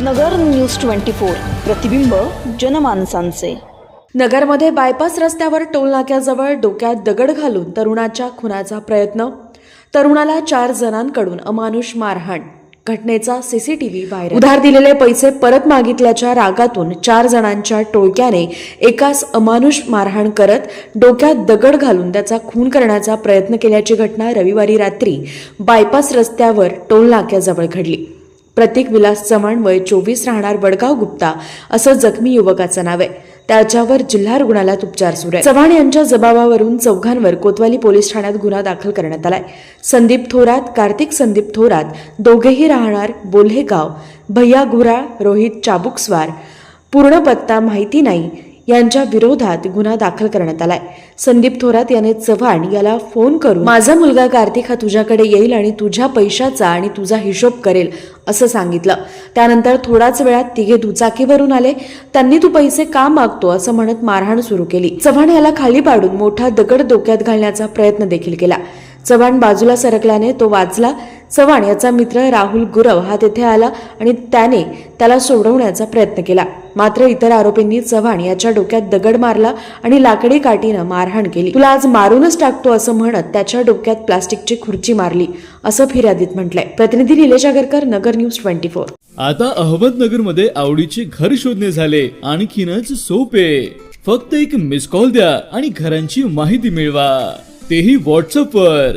नगर news twenty four. प्रतिबिंब जनमानसांचे. नगरमध्ये bypass रस्त्यावर टोल नाक्याजवळ डोक्यात दगड घालून तरुणाच्या खुनाचा प्रयत्न. तरुणाला चार जणांकडून अमानुष मारहाण. घटनेचा सीसीटीव्ही व्हायरल उधार दिलेले पैसे परत मागितल्याच्या रागातून चार जणांच्या टोळक्याने एकास अमानुष मारहाण करत डोक्यात दगड घालून त्याचा खून करण्याचा प्रयत्न केल्याची घटना रविवारी रात्री बायपास रस्त्यावर टोल नाक्याजवळ घडली. प्रतीक विलास चव्हाण वय चोवीस राहणार वडगाव गुप्ता असं जखमी युवकाचं नाव आहे. त्याच्यावर जिल्हा रुग्णालयात उपचार सुरू आहे चव्हाण यांच्या जबाबावरून चौघांवर कोतवाली पोलीस ठाण्यात गुन्हा दाखल करण्यात आलाय. संदीप थोरात कार्तिक संदीप थोरात दोघेही राहणार बोल्हेगाव भैया घुरा रोहित चाबुकस्वार. पूर्ण पत्ता माहिती नाही. यांच्या विरोधात गुन्हा दाखल करण्यात आलाय. संदीप थोरात याने चव्हाण याला फोन करून माझा मुलगा कार्तिक हा तुझ्याकडे येईल आणि तुझ्या पैशाचा आणि तुझा हिशोब करेल असं सांगितलं. त्यानंतर थोडाच वेळात तिघे दुचाकीवरून आले. त्यांनी तू पैसे का मागतो? असं म्हणत मारहाण सुरू केली. चव्हाण याला खाली पाडून मोठा दगड डोक्यात घालण्याचा प्रयत्न देखील केला. चव्हाण बाजूला सरकल्याने तो वाचला. चव्हाण याचा मित्र राहुल गुरव हा तेथे आला आणि त्याने त्याला सोडवण्याचा प्रयत्न केला. मात्र इतर आरोपींनी चव्हाण याच्या डोक्यात दगड मारला आणि लाकडी काठीनं मारहाण केली. तुला आज मारूनच टाकतो असं म्हणत त्याच्या डोक्यात प्लास्टिकची खुर्ची मारली असं फिर्यादीत म्हटलंय. प्रतिनिधी Nilesh Agarkar Nagar news twenty four. आता अहमदनगरमध्ये आवडीचे घर शोधणे झाले. आणखीनच सोपे. फक्त एक मिस कॉल द्या आणि घरांची माहिती मिळवा. तेही व्हॉट्सअप वर.